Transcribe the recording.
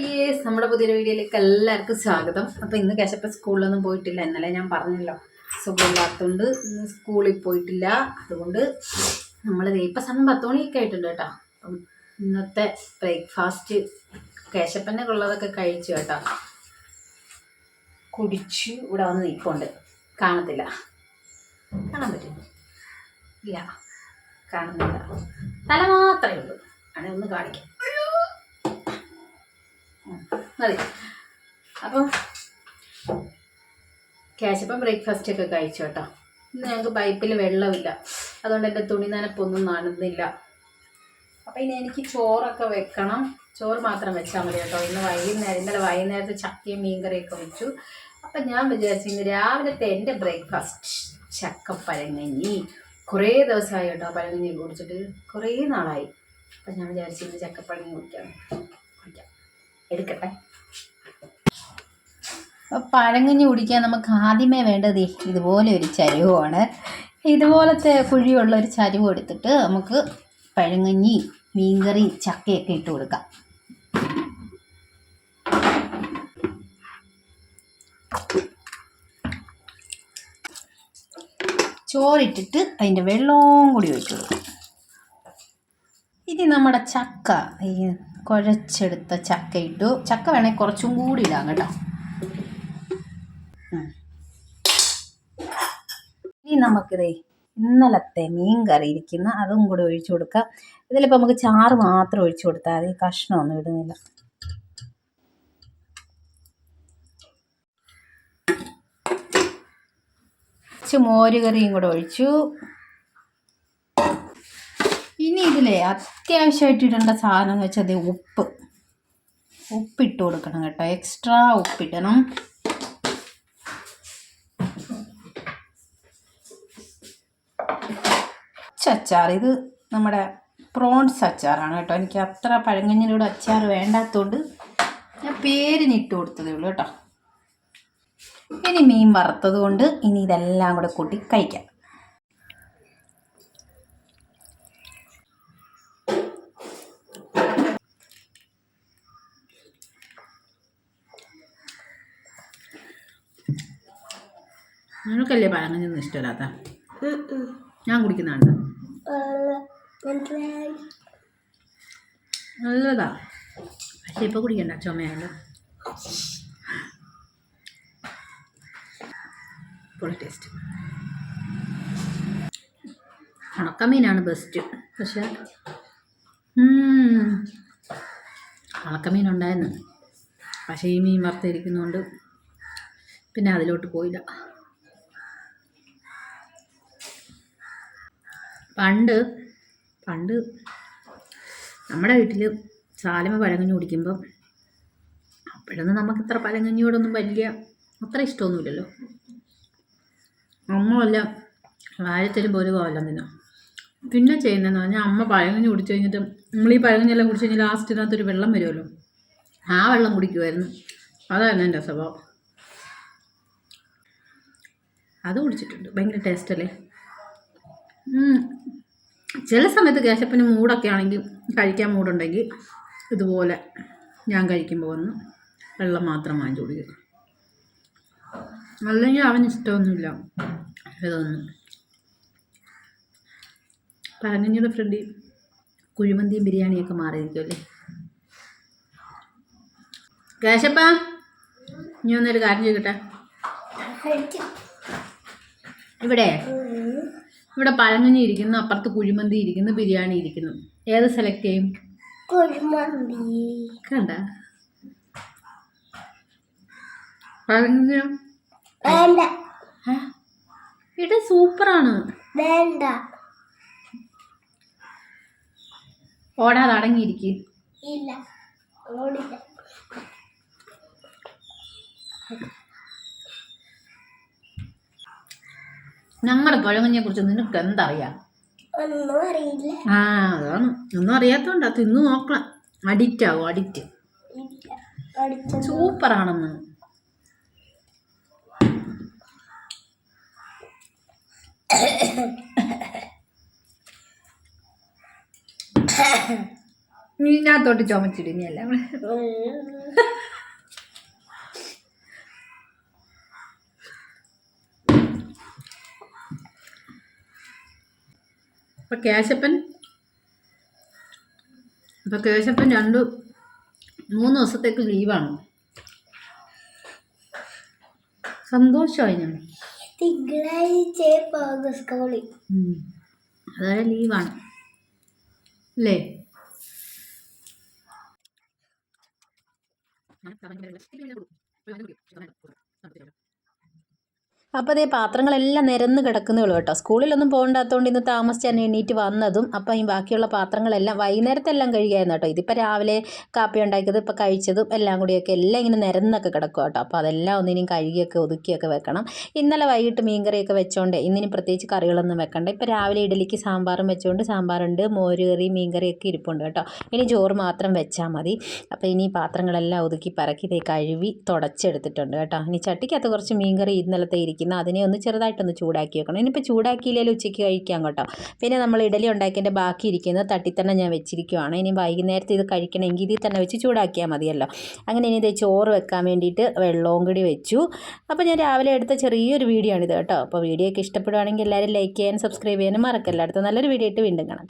Dears നമ്മുടെ പുതിയൊരു വീഡിയോയിലേക്ക് എല്ലാവർക്കും സ്വാഗതം. അപ്പോൾ ഇന്ന് കേശപ്പ സ്കൂളിലൊന്നും പോയിട്ടില്ല. ഇന്നലെ ഞാൻ പറഞ്ഞല്ലോ സുഖമില്ലാത്തതുകൊണ്ട് ഇന്ന് സ്കൂളിൽ പോയിട്ടില്ല. അതുകൊണ്ട് നമ്മൾ ഇപ്പം സമയം പത്ത് മണിയൊക്കെ ആയിട്ടുണ്ട് കേട്ടോ. അപ്പം ഇന്നത്തെ ബ്രേക്ക്ഫാസ്റ്റ് കേശപ്പനൊക്കെ ഉള്ളതൊക്കെ കഴിച്ചു കേട്ടോ. കുടിച്ചു. ഇവിടെ വന്ന് നിൽപ്പുണ്ട്. കാണത്തില്ല. കാണാൻ പറ്റും ഇല്ല. കാണുന്നില്ല. തല മാത്രമേ ഉള്ളൂ. അങ്ങനെ ഒന്ന് കാണിക്കാം. മതി. അപ്പം കേശപ്പം ബ്രേക്ക്ഫാസ്റ്റ് ഒക്കെ കഴിച്ചു കേട്ടോ. ഇന്ന് ഞങ്ങൾക്ക് പൈപ്പിൽ വെള്ളമില്ല. അതുകൊണ്ട് എന്റെ തുണി നനപ്പൊന്നും നനന്നില്ല. അപ്പം ഇനി എനിക്ക് ചോറൊക്കെ വെക്കണം. ചോറ് മാത്രം വെച്ചാൽ മതി കേട്ടോ. ഇന്ന് വൈകുന്നേരം ഇന്നലെ വൈകുന്നേരത്തെ ചക്കയും മീൻകറിയൊക്കെ വെച്ചു. അപ്പം ഞാൻ വിചാരിച്ചു ഇന്ന് രാവിലത്തെ എന്റെ ബ്രേക്ക്ഫാസ്റ്റ് ചക്ക പഴങ്ങഞ്ഞി കുറേ ദിവസമായി കേട്ടോ പഴങ്ങഞ്ഞി കുടിച്ചിട്ട്. കുറേ നാളായി. അപ്പം ഞാൻ വിചാരിച്ചു ഇന്ന് ചക്കപ്പഴങ്ങി കുടിക്കണം കുടിക്കാം. എടുക്കട്ടെ. അപ്പോൾ പഴങ്ങഞ്ഞി കുടിക്കാൻ നമുക്ക് ആദ്യമേ വേണ്ടത് ഇതുപോലെ ഒരു ചരുവമാണ് ഇതുപോലത്തെ കുഴിയുള്ള ഒരു ചരുവ് എടുത്തിട്ട് നമുക്ക് പഴങ്ങഞ്ഞി മീൻകറി ചക്കയൊക്കെ ഇട്ട് കൊടുക്കാം. ചോറിട്ടിട്ട് അതിന്റെ വെള്ളവും കൂടി ഒഴിച്ചു കൊടുക്കും. ഇനി നമ്മുടെ ചക്ക കുഴച്ചെടുത്ത ചക്ക ഇട്ടു. ചക്ക വേണേൽ കുറച്ചും കൂടി ഇടാം കേട്ടോ. ഇനി നമുക്കിതേ ഇന്നലത്തെ മീൻ കറി ഇരിക്കുന്ന അതും കൂടി ഒഴിച്ചു കൊടുക്കാം. ഇതിലിപ്പോൾ നമുക്ക് ചാറ് മാത്രം ഒഴിച്ചു കൊടുത്താൽ മതി. കഷ്ണമൊന്നും ഇടുന്നില്ല. കുറച്ച് മോരുകറിയും കൂടെ ഒഴിച്ചു. ഇനി ഇതിലെ അത്യാവശ്യമായിട്ട് ഇടേണ്ട സാധനം എന്ന് വെച്ചാൽ ദേ ഉപ്പ്. ഉപ്പിട്ട് കൊടുക്കണം കേട്ടോ. എക്സ്ട്രാ ഉപ്പിടണം. ചച്ചാർ ഇത് നമ്മുടെ പ്രോൺസ് അച്ചാറാണ് കേട്ടോ. എനിക്ക് അത്ര പഴങ്കഞ്ഞിലൂടെ അച്ചാർ വേണ്ടാത്തതുകൊണ്ട് ഞാൻ പേരിന് ഇട്ട് കൊടുത്തതേ ഉള്ളൂ കേട്ടോ. ഇനി മീൻ വറുത്തത് കൊണ്ട് ഇനി ഇതെല്ലാം കൂടെ കൂട്ടി കഴിക്കാം. നിനക്കല്ലേ പഴങ്ങഞ്ഞൊന്നും ഇഷ്ടമല്ലാത്ത? ഞാൻ കുടിക്കുന്നതാണ് നല്ലതാ. പക്ഷെ ഇപ്പോൾ കുടിക്കണ്ട ചുമയാണ് പൊളി ടേസ്റ്റ് ഉണക്കമീനാണ് ബെസ്റ്റ് പക്ഷെ ഉണക്ക ഉണക്കമീൻ ഉണ്ടായിരുന്നു പക്ഷേ ഈ മീൻ വറുത്തിരിക്കുന്നതുകൊണ്ട് പിന്നെ അതിലോട്ട് പോയില്ല. പണ്ട് പണ്ട് നമ്മുടെ വീട്ടിൽ സാലമ പഴങ്കഞ്ഞി കുടിക്കുമ്പം അപ്പോഴൊന്നും നമുക്ക് ഇത്ര പഴങ്കഞ്ഞിയോടൊന്നും വലിയ അത്ര ഇഷ്ടമൊന്നുമില്ലല്ലോ. അമ്മ വല്ല വാഴത്തരുമ്പോൾ പോലും കോലം തിന്നും പിന്നെ ചെയ്യുന്നതെന്ന് പറഞ്ഞാൽ അമ്മ പഴങ്കഞ്ഞി കുടിച്ചു കഴിഞ്ഞിട്ട് നമ്മൾ ഈ പഴങ്കഞ്ഞെല്ലാം കുടിച്ച് കഴിഞ്ഞാൽ ലാസ്റ്റിനകത്തൊരു വെള്ളം വരുമല്ലോ. ആ വെള്ളം കുടിക്കുമായിരുന്നു അതായിരുന്നു എന്റെ സ്വഭാവം. അത് കുടിച്ചിട്ടുണ്ട്. ഭയങ്കര ടേസ്റ്റ് അല്ലേ. ചില സമയത്ത് കേശപ്പിന് മൂടൊക്കെ ആണെങ്കിൽ കഴിക്കാൻ മൂടുണ്ടെങ്കിൽ ഇതുപോലെ ഞാൻ കഴിക്കുമ്പോൾ വന്ന് വെള്ളം മാത്രം വാങ്ങിച്ചു കുടിക്കുക. അല്ലെങ്കിൽ അവന് ഇഷ്ടമൊന്നുമില്ല. ഇതൊന്നും. പഴങ്ങഞ്ഞിയുടെ ഫ്രണ്ടി കുഴിമന്തിയും ബിരിയാണിയൊക്കെ മാറിയിരിക്കുമല്ലേ കേശപ്പ ഇനി ഒന്നൊരു കാര്യം ചോദിക്കട്ടെ? ഇവിടെ? ഇവിടെ പഴങ്ങഞ്ഞി ഇരിക്കുന്നു അപ്പുറത്ത് കുഴിമന്തി ഇരിക്കുന്നു ബിരിയാണി ഇരിക്കുന്നു. ഏത് സെലക്ട് ചെയ്യും? കുഴിമന്തി. കണ്ട. പഴങ്ങഞ്ഞോ വേണ്ട? ഇത് സൂപ്പറാണ്. വേണ്ട. ഓടാതെ അടങ്ങിയിരിക്കും. ഇല്ല ഓടില്ല. ഞങ്ങളുടെ പഴങ്ങഞ്ഞിയെ കുറിച്ച് നിനക്ക് എന്തറിയാം? ഒന്നും അറിയില്ല. ആ അതാണ്. ഒന്നും അറിയാത്തോണ്ടാ. തിന്ന് നോക്കണം. അഡിക്റ്റ് ആവും? അഡിക്റ്റ് സൂപ്പർ ആണെന്ന്. സൂപ്പറാണെന്ന് നീ ഞാൻ തൊട്ട് ചുമച്ചിടും നീ എല്ലാം കൂടെ. അപ്പം കേശപ്പൻ അപ്പം കേശപ്പൻ രണ്ട് മൂന്ന് ദിവസത്തേക്ക് ലീവാണ് സന്തോഷമായി ഞാൻ തിങ്കളാഴ്ച സ്കൂളിൽ. അതായത് ലീവാണ് അല്ലേ? അപ്പോൾ അതേ പാത്രങ്ങളെല്ലാം നിരന്ന് കിടക്കുന്നേ ഉള്ളൂ കേട്ടോ. സ്കൂളിലൊന്നും പോകണ്ടാത്തതുകൊണ്ട് ഇന്ന് താമസിച്ചാണ് എണീറ്റ് വന്നതും അപ്പം ഈ ബാക്കിയുള്ള പാത്രങ്ങളെല്ലാം വൈകുന്നേരത്തെല്ലാം കഴുകിയായിരുന്നു കേട്ടോ. ഇതിപ്പോൾ രാവിലെ കാപ്പി ഉണ്ടാക്കിയത് ഇപ്പോൾ കഴിച്ചതും എല്ലാം കൂടിയൊക്കെ എല്ലാം ഇങ്ങനെ നിരന്നൊക്കെ കിടക്കും കേട്ടോ. അപ്പോൾ അതെല്ലാം ഒന്നിനും കഴുകിയൊക്കെ ഒതുക്കിയൊക്കെ വെക്കണം. ഇന്നലെ വൈകിട്ട് മീൻകറിയൊക്കെ വെച്ചോണ്ട് ഇന്നിനി പ്രത്യേകിച്ച് കറികളൊന്നും വെക്കണ്ട. ഇപ്പോൾ രാവിലെ ഇഡലിക്ക് സാമ്പാറും വെച്ചുകൊണ്ട് സാമ്പാറുണ്ട് മോരുകറി മീൻകറിയൊക്കെ ഇരിപ്പുണ്ട് കേട്ടോ. ഇനി ചോറ് മാത്രം വെച്ചാൽ മതി. അപ്പോൾ ഇനി പാത്രങ്ങളെല്ലാം ഒതുക്കി പറക്കി കഴുകി തുടച്ചെടുത്തിട്ടുണ്ട് കേട്ടോ. ഇനി ചട്ടിക്കകത്ത് കുറച്ച് മീൻകറി ഇന്നലത്തെ ഇരിക്കുന്ന അതിനെ ഒന്ന് ചെറുതായിട്ടൊന്ന് ചൂടാക്കി വെക്കണം. ഇനിയിപ്പോൾ ചൂടാക്കിയില്ലെങ്കിൽ ഉച്ചയ്ക്ക് കഴിക്കാം കേട്ടോ. പിന്നെ നമ്മൾ ഇഡലി ഉണ്ടാക്കിയതിന്റെ ബാക്കി ഇരിക്കുന്നത് തട്ടി തന്നെ ഞാൻ വെച്ചിരിക്കുവാണ്. ഇനി വൈകുന്നേരത്തെ ഇത് കഴിക്കണമെങ്കിൽ ഇതിൽ തന്നെ വെച്ച് ചൂടാക്കിയാൽ മതിയല്ലോ. അങ്ങനെ ഇനി ഇത് ചോറ് വെക്കാൻ വേണ്ടിയിട്ട് വെള്ളവും കൂടി വെച്ചു. അപ്പോൾ ഞാൻ രാവിലെ എടുത്ത ചെറിയൊരു വീഡിയോ ആണിത് കേട്ടോ. അപ്പോൾ വീഡിയോ ഒക്കെ ഇഷ്ടപ്പെടുവാണെങ്കിൽ എല്ലാവരും ലൈക്ക് ചെയ്യാനും സബ്സ്ക്രൈബ് ചെയ്യാനും മറക്കല്ല. അടുത്ത നല്ലൊരു വീഡിയോ ആയിട്ട് വീണ്ടും കാണാം.